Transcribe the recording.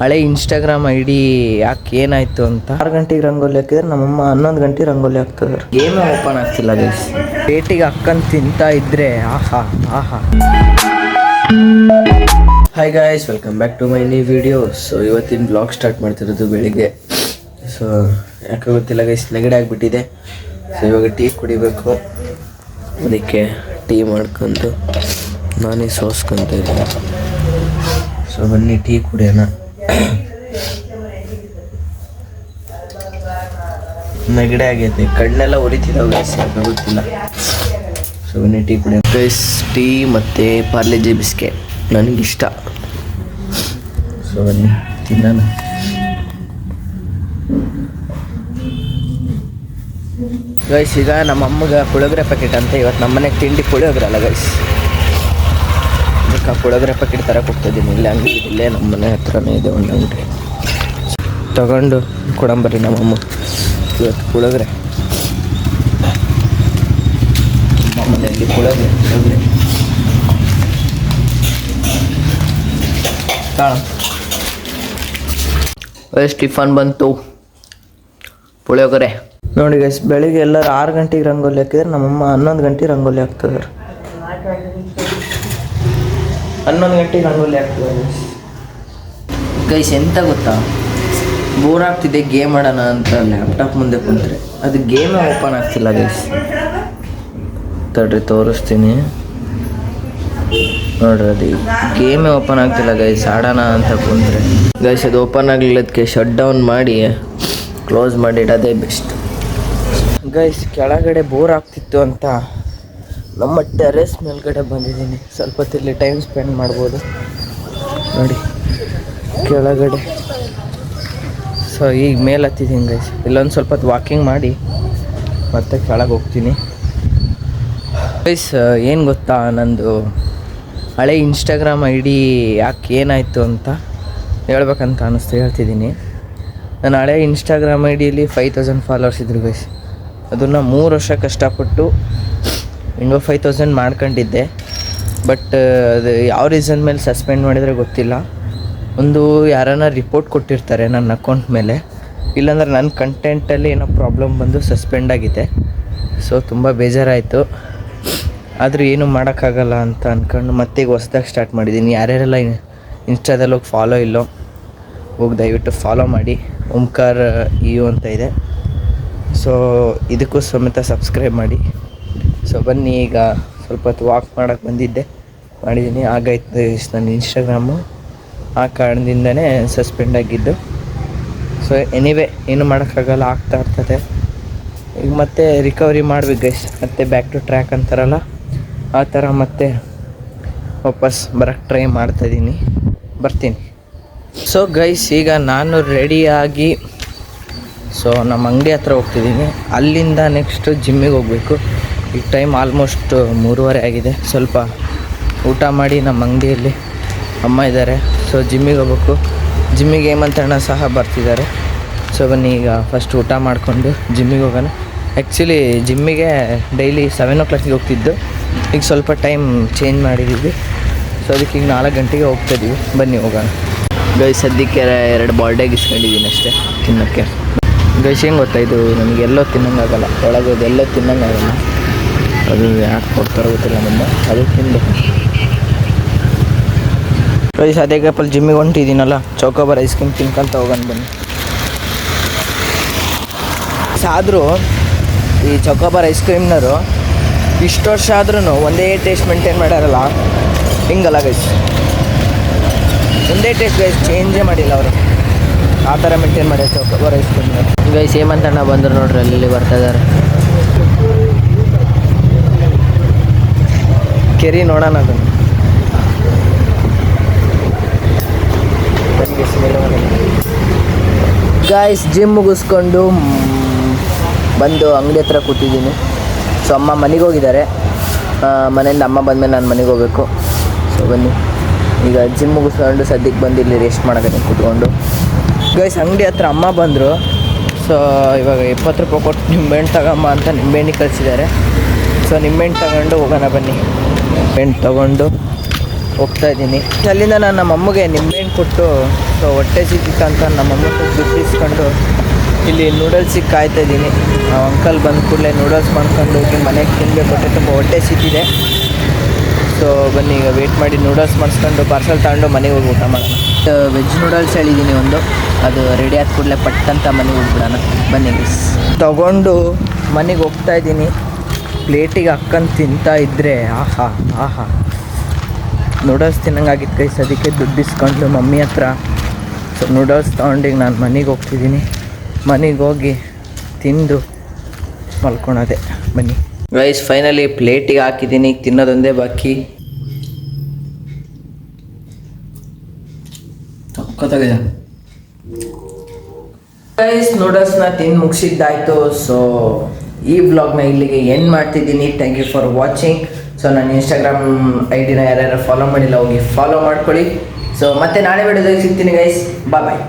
ಹಳೆ Instagram I D ಯಾಕೆ ಏನಾಯ್ತು ಅಂತ? ಆರು ಗಂಟೆಗೆ ರಂಗೋಲಿ ಹಾಕಿದ್ರೆ ನಮ್ಮಮ್ಮ ಹನ್ನೊಂದು ಗಂಟೆಗೆ ರಂಗೋಲಿ ಹಾಕ್ತಿದ್ರು. ಏನೂ ಓಪನ್ ಆಗ್ತಿಲ್ಲ ಗೈಸ್ ಪೇಟಿಗೆ ಅಕ್ಕನ್ ತಿಂತಾ ಇದ್ರೆ ಆಹಾ ಆಹಾ. Hi guys welcome back to my new video so ಇವತ್ತಿನ ಬ್ಲಾಗ್ ಸ್ಟಾರ್ಟ್ ಮಾಡ್ತಿರೋದು ಬೆಳಿಗ್ಗೆ. ಸೊ ಯಾಕೆ ಗೊತ್ತಿಲ್ಲ ಗೈಸ್ ನೆಗಡಿ ಆಗಿಬಿಟ್ಟಿದೆ. ಸೊ ಇವಾಗ ಟೀ ಕುಡಿಬೇಕು. ಅದಕ್ಕೆ ಟೀ ಮಾಡ್ಕೊಂಡು ನಾನೇ ಸೋಸ್ಕೊಂತ ಇದ್ದೀನಿ. ಸೊ ಬನ್ನಿ, ಟೀ ಕುಡಿಯೋಣ. ನೆಗಡಿ ಆಗೈತೆ ಕಣ್ಣೆಲ್ಲ ಉರಿತಿದ್ದಾವೆ ಗೈಸ್ ಗೊತ್ತಿಲ್ಲ. ಸೊ ಟೀ ಕುಡಿ. ಗೈಸ್ ಟೀ ಮತ್ತು ಪಾರ್ಲೆಜಿ ಬಿಸ್ಕೆಟ್ ನನಗಿಷ್ಟ. ಸೊ ಬನ್ನಿ ಗೈಸ್ ಈಗ ನಮ್ಮ ಅಮ್ಮಗೆ ಪುಳಿಯೋಗರೆ ಪ್ಯಾಕೆಟ್ ಅಂತ ಇವತ್ತು ನಮ್ಮ ಮನೆಗೆ ತಿಂಡಿ ಪುಳಿಯೋಗರೆ ಅಲ್ಲ ಗೈಸ್ ಅದಕ್ಕೆ ಪುಳಿಯೋಗರೆ ಪ್ಯಾಕೆಟ್ ತರಕ್ಕೆ ಹೋಗ್ತಿದ್ದೀನಿ ಇಲ್ಲ ಅಂಗಡಿ ಇಲ್ಲೇ ನಮ್ಮ ಮನೆ ಹತ್ರನೇ ಇದೆ ಒಂದು ಅಂಗಡಿ. ತಗೊಂಡು ಕೊಡಂಬರ್ರಿ ನಮ್ಮಮ್ಮ. ಇವತ್ತು ಪುಳಿಯೋಗರೆ ನಮ್ಮ ಮನೆಯಲ್ಲಿ ಪುಳಿಯೋಗರೆ ಪುಳಿಯೋಗರೆ ಎಷ್ಟು ಟಿಫನ್ ಬಂತು. ಪುಳಿಯೋಗರೆ. ನೋಡಿ ಗೈಸ್ ಬೆಳಿಗ್ಗೆ ಎಲ್ಲರೂ ಆರು ಗಂಟೆಗೆ ರಂಗೋಲಿ ಹಾಕಿದ್ರೆ ನಮ್ಮಮ್ಮ ಹನ್ನೊಂದು ಗಂಟೆಗೆ ರಂಗೋಲಿ ಹಾಕ್ತಿದ್ರು ಹನ್ನೊಂದು ಗಂಟೆಗೆ ರಂಗೋಲಿ ಹಾಕ್ತೀವಿ ಗೈಸ್ ಎಂತ ಗೊತ್ತಾ? ಬೋರ್ ಆಗ್ತಿದೆ ಗೇಮ್ ಆಡೋಣ ಅಂತ ಲ್ಯಾಪ್ಟಾಪ್ ಮುಂದೆ ಕುಂತ್ರೆ. ಅದು ಗೇಮೇ ಓಪನ್ ಆಗ್ತಿಲ್ಲ ಗೈಸ್ ತಡ್ರಿ, ತೋರಿಸ್ತೀನಿ. ನೋಡ್ರಿ, ಅದು ಗೇಮೇ ಓಪನ್ ಆಗ್ತಿಲ್ಲ ಗೈಸ್ ಆಡೋಣ ಅಂತ ಕುಂತ್ರೆ. ಗೈಸ್ ಅದು ಓಪನ್ ಆಗಲಿಲ್ಲದಕ್ಕೆ ಶಟ್ ಡೌನ್ ಮಾಡಿ ಕ್ಲೋಸ್ ಮಾಡಿ ಇಡೋದೇ ಬೆಸ್ಟ್ ಗೈಸ್ ಕೆಳಗಡೆ ಬೋರ್ ಆಗ್ತಿತ್ತು ಅಂತ ನಮ್ಮ ಟೆರೆಸ್ ಮೇಲ್ಗಡೆ ಬಂದಿದ್ದೀನಿ. ಸ್ವಲ್ಪ ಇಲ್ಲಿ ಟೈಮ್ ಸ್ಪೆಂಡ್ ಮಾಡ್ಬೋದು. ನೋಡಿ, ಕೆಳಗಡೆ. ಸೊ ಈಗ ಮೇಲೆ ಹತ್ತಿದ್ದೀನಿ ಗೈಸ್ ಇಲ್ಲೊಂದು ಸ್ವಲ್ಪ ವಾಕಿಂಗ್ ಮಾಡಿ, ಮತ್ತೆ ಕೆಳಗೆ ಹೋಗ್ತೀನಿ. ಗೈಸ್ ಏನು ಗೊತ್ತಾ? ನಂದು ಹಳೆ ಇನ್ಸ್ಟಾಗ್ರಾಮ್ ಐ ಡಿ ಯಾಕೆ ಏನಾಯಿತು ಅಂತ ಹೇಳ್ಬೇಕಂತ ಅನ್ನಿಸ್ತು ಹೇಳ್ತಿದ್ದೀನಿ ನಾನು ಹಳೆ ಇನ್ಸ್ಟಾಗ್ರಾಮ್ ಐ ಡಿಯಲ್ಲಿ ಫೈವ್ ತೌಸಂಡ್ ಫಾಲೋವರ್ಸ್ ಇದ್ರು ಗೈಸ್ ಅದನ್ನು ಮೂರು ವರ್ಷ ಕಷ್ಟಪಟ್ಟು ಹೆಂಗೋ ಫೈವ್ ತೌಸಂಡ್ ಮಾಡ್ಕೊಂಡಿದ್ದೆ. ಬಟ್ ಅದು ಯಾವ ರೀಸನ್ ಮೇಲೆ ಸಸ್ಪೆಂಡ್ ಮಾಡಿದರೆ ಗೊತ್ತಿಲ್ಲ. ಒಂದು ಯಾರನ್ನ ರಿಪೋರ್ಟ್ ಕೊಟ್ಟಿರ್ತಾರೆ ನನ್ನ ಅಕೌಂಟ್ ಮೇಲೆ. ಇಲ್ಲಾಂದ್ರೆ ನನ್ನ ಕಂಟೆಂಟಲ್ಲಿ ಏನೋ ಪ್ರಾಬ್ಲಮ್ ಬಂದು ಸಸ್ಪೆಂಡ್ ಆಗಿದೆ. ಸೊ ತುಂಬ ಬೇಜಾರಾಯಿತು. ಆದರೂ ಏನು ಮಾಡೋಕ್ಕಾಗಲ್ಲ ಅಂತ ಅಂದ್ಕೊಂಡು ಮತ್ತೆ ಈಗ ಹೊಸ್ದಾಗಿ ಸ್ಟಾರ್ಟ್ ಮಾಡಿದ್ದೀನಿ. ಯಾರ್ಯಾರೆಲ್ಲ ಇನ್ಸ್ಟಾದಲ್ಲಿ ಹೋಗಿ ಫಾಲೋ ಇಲ್ಲೋ, ಹೋಗಿ ದಯವಿಟ್ಟು ಫಾಲೋ ಮಾಡಿ. ಓಂಕಾರ, ಇಯು ಅಂತ ಇದೆ. ಸೊ ಇದಕ್ಕೂ ಸಮೇತ ಸಬ್ಸ್ಕ್ರೈಬ್ ಮಾಡಿ. ಸೊ ಬನ್ನಿ ಈಗ ಸ್ವಲ್ಪ ಹೊತ್ತು ವಾಕ್ ಮಾಡೋಕ್ಕೆ ಬಂದಿದ್ದೆ. ಮಾಡಿದ್ದೀನಿ ಆಗೈತೆ ನನ್ನ ಇನ್ಸ್ಟಾಗ್ರಾಮು ಆ ಕಾರಣದಿಂದನೇ ಸಸ್ಪೆಂಡ್ ಆಗಿದ್ದು. ಸೊ ಎನಿವೆ ಏನು ಮಾಡೋಕ್ಕಾಗಲ್ಲ, ಆಗ್ತಾ ಇರ್ತದೆ. ಈಗ ಮತ್ತೆ ರಿಕವರಿ ಮಾಡ್ಬೇಕು ಗೈಸ್ ಮತ್ತೆ ಬ್ಯಾಕ್ ಟು ಟ್ರ್ಯಾಕ್ ಅಂತಾರಲ್ಲ, ಆ ಥರ ಮತ್ತೆ ವಾಪಸ್ ಬರೋಕ್ಕೆ ಟ್ರೈ ಮಾಡ್ತಾಯಿದ್ದೀನಿ ಬರ್ತೀನಿ. ಸೊ ಗೈಸ್ ಈಗ ನಾನು ರೆಡಿಯಾಗಿ ಸೊ ನಮ್ಮ ಅಂಗಡಿ ಹತ್ರ ಹೋಗ್ತಿದ್ದೀನಿ ಅಲ್ಲಿಂದ ನೆಕ್ಸ್ಟು ಜಿಮ್ಮಿಗೆ ಹೋಗಬೇಕು. ಈಗ ಟೈಮ್ ಆಲ್ಮೋಸ್ಟ್ ಮೂರುವರೆ ಆಗಿದೆ. ಸ್ವಲ್ಪ ಊಟ ಮಾಡಿ ನಮ್ಮ ಅಂಗಡಿಯಲ್ಲಿ ಅಮ್ಮ ಇದ್ದಾರೆ. ಸೊ ಜಿಮ್ಮಿಗೆ ಹೋಗ್ಬೇಕು. ಜಿಮ್ಮಿಗೆ ಹೇಮಂತಣ್ಣ ಸಹ ಬರ್ತಿದ್ದಾರೆ. ಸೊ ಬನ್ನಿ, ಈಗ ಫಸ್ಟ್ ಊಟ ಮಾಡಿಕೊಂಡು ಜಿಮ್ಮಿಗೆ ಹೋಗೋಣ. ಆ್ಯಕ್ಚುಲಿ ಜಿಮ್ಮಿಗೆ ಡೈಲಿ ಸೆವೆನ್ ಓ ಕ್ಲಾಕಿಗೆ ಹೋಗ್ತಿದ್ದು. ಈಗ ಸ್ವಲ್ಪ ಟೈಮ್ ಚೇಂಜ್ ಮಾಡಿದ್ದೀವಿ ಸೊ ಅದಕ್ಕೆ ಈಗ ನಾಲ್ಕು ಗಂಟೆಗೆ ಹೋಗ್ತಾ ಇದ್ದೀವಿ ಬನ್ನಿ, ಹೋಗೋಣ. ಗೈ ಸದ್ಯಕ್ಕೆ ಎರಡು ಬಾಲ್ಡೇಗ್ ಇಸ್ಕೊಂಡಿದ್ದೀನಿ ಅಷ್ಟೇ ತಿನ್ನೋಕ್ಕೆ. ಗೈಸ್ ಹೆಂಗೆ ಗೊತ್ತಾಯಿತು ನನಗೆ ಎಲ್ಲೋ ತಿನ್ನಂಗಾಗಲ್ಲ. ಒಳಗೆ ಎಲ್ಲೋ ತಿನ್ನಂಗಾಗಲ್ಲ. ಅದು ಯಾಕೆ ಕೊಡ್ತಾರೋ ಗೊತ್ತಿಲ್ಲ ನಮ್ಮ ಅದು ತಿಂದು ರೈಸ್ ಅದೇ ಗ್ಯಾಪಲ್ಲಿ ಜಿಮ್ಮಿಗೆ ಹೊಂಟಿದ್ದೀನಲ್ಲ ಚೌಕಾಬಾರ್ ಐಸ್ ಕ್ರೀಮ್ ತಿನ್ಕೊಂತ ಹೋಗೋಣ ಬನ್ನಿ. ಆದರೂ ಈ ಚೌಕಾಬಾರ್ ಐಸ್ ಕ್ರೀಮ್ನವರು ಇಷ್ಟು ವರ್ಷ ಆದ್ರೂ ಒಂದೇ ಟೇಸ್ಟ್ ಮೇಂಟೈನ್ ಮಾಡ್ಯಾರಲ್ಲ, ಹಿಂಗಲ್ಲ ಗೈಸ್ ಒಂದೇ ಟೇಸ್ಟ್ ಗೈಸ್ ಚೇಂಜೇ ಮಾಡಿಲ್ಲ ಅವರು. ಆ ಥರ ಮೇಂಟೈನ್ ಮಾಡ್ಯಾರ ಚೌಕಾಬಾರ್ ಐಸ್ ಕ್ರೀಮ್ನ ಗೈಸ್ ಹೇಮಂತಣ್ಣ ಬಂದರು ನೋಡ್ರಿ, ಅಲ್ಲಿ ಬರ್ತಾ ಇದ್ದಾರೆ ಕೆರಿ ನೋಡೋಣ ಅದನ್ನು. ಗಾಯ್ಸ್ ಜಿಮ್ ಮುಗಿಸ್ಕೊಂಡು ಬಂದು ಅಂಗಡಿ ಹತ್ರ ಕೂತಿದ್ದೀನಿ. ಸೊ ಅಮ್ಮ ಮನೆಗೆ ಹೋಗಿದ್ದಾರೆ. ಮನೆಯಿಂದ ಅಮ್ಮ ಬಂದಮೇಲೆ ನಾನು ಮನೆಗೆ ಹೋಗಬೇಕು. ಸೊ ಬನ್ನಿ. ಈಗ ಜಿಮ್ ಮುಗಿಸ್ಕೊಂಡು ಸದ್ಯಕ್ಕೆ ಬಂದು ಇಲ್ಲಿ ರೆಸ್ಟ್ ಮಾಡೋಕ್ಕೆ ಕೂತ್ಕೊಂಡು. ಗೈಸ್ ಅಂಗಡಿ ಹತ್ರ ಅಮ್ಮ ಬಂದರು. ಸೊ ಇವಾಗ ಇಪ್ಪತ್ತು ರೂಪಾಯಿ ಕೊಟ್ಟು ನಿಂಬೆಹಣ್ಣು ತಗಮ್ಮ ಅಂತ ನಿಂಬೆಹಣ್ಣು ಕಳಿಸಿದ್ದಾರೆ. ಸೊ ನಿಂಬೆಹಣ್ಣು ತಗೊಂಡು ಹೋಗೋಣ ಬನ್ನಿ. ನಿಂಬೆಹಣ್ಣು ತಗೊಂಡು ಹೋಗ್ತಾ ಇದ್ದೀನಿ. ಅಲ್ಲಿಂದ ನಾನು ನಮ್ಮ ಅಮ್ಮಗೆ ನಿಂಬೆಹಣ್ಣು ಕೊಟ್ಟು, ಸೊ ಹೊಟ್ಟೆ ಸಿಕ್ಕಿತ್ತು ಅಂತ ನಮ್ಮ ಅಮ್ಮ ದುಡ್ಡು ಇಲ್ಲಿ ನೂಡಲ್ಸಿಗೆ ಕಾಯ್ತಾ ಇದ್ದೀನಿ. ಅಂಕಲ್ ಬಂದ ಕೂಡಲೇ ನೂಡಲ್ಸ್ ಮಾಡ್ಕೊಂಡು ಹೋಗಿ ಮನೆಗೆ ತಿನ್ನಬೇಕು ಹೊಟ್ಟೆ ತುಂಬ ಹೊಟ್ಟೆ ಸಿಕ್ಕಿದೆ. ಸೊ ಬನ್ನಿ, ಈಗ ವೇಟ್ ಮಾಡಿ ನೂಡಲ್ಸ್ ಮಾಡಿಸ್ಕೊಂಡು ಪಾರ್ಸಲ್ ತಗೊಂಡು ಮನೆಗೆ ಹೋಗಿ ಊಟ ಮಾಡೋಣ. ವೆಜ್ ನೂಡಲ್ಸ್ ಹೇಳಿದ್ದೀನಿ ಒಂದು. ಅದು ರೆಡಿ ಆದ ಕೂಡಲೇ ಪಟ್ಟಂತ ಮನೆಗೆ ಹೋಗ್ಬಿಡೋಣ. ಬನ್ನಿ ತಗೊಂಡು ಮನೆಗೆ ಹೋಗ್ತಾ ಇದ್ದೀನಿ. ಪ್ಲೇಟಿಗೆ ಹಾಕ್ಕಂಡು ತಿಂತಾ ಇದ್ದರೆ ಆಹಾ ಆಹಾ. ನೂಡಲ್ಸ್ ತಿನ್ನಂಗಾಗಿತ್ತು ಕೈಸ್ ಅದಕ್ಕೆ ದುಡ್ಡು ಇಸ್ಕೊಂಡು ಮಮ್ಮಿ ಹತ್ರ. ಸೊ ನೂಡಲ್ಸ್ ತೊಗೊಂಡಿಗೆ ನಾನು ಮನೆಗೆ ಹೋಗ್ತಿದ್ದೀನಿ ಮನೆಗೆ ಹೋಗಿ ತಿಂದು ಮಲ್ಕೊಳೋದೆ ಬನ್ನಿ. ಗೈಸ್ ಫೈನಲಿ ಪ್ಲೇಟಿಗೆ ಹಾಕಿದ್ದೀನಿ ಈಗ ತಿನ್ನೋದೊಂದೇ ಬಾಕಿ. ಗೊತ್ತಾಗಿದೆ ಗೈಸ್ ನೂಡಲ್ಸ್ನ ತಿಂದು ಮುಗಿಸಿದ್ದಾಯ್ತು ಸೊ ಈ ಬ್ಲಾಗ್ನ ಇಲ್ಲಿಗೆ ಎಂಡ್ ಮಾಡ್ತಿದ್ದೀನಿ. Thank you for watching so ನನ್ನ ಇನ್ಸ್ಟಾಗ್ರಾಮ್ ಐ ಡಿನ ಯಾರ್ಯಾರು ಫಾಲೋ ಮಾಡಿಲ್ಲ ಹೋಗಿ ಫಾಲೋ ಮಾಡ್ಕೊಳ್ಳಿ. ಸೊ ಮತ್ತೆ ನಾಳೆ ವಿಡಿಯೋದಾಗ ಸಿಗ್ತೀನಿ ಗೈಸ್ ಬಾಯ್ ಬಾಯ್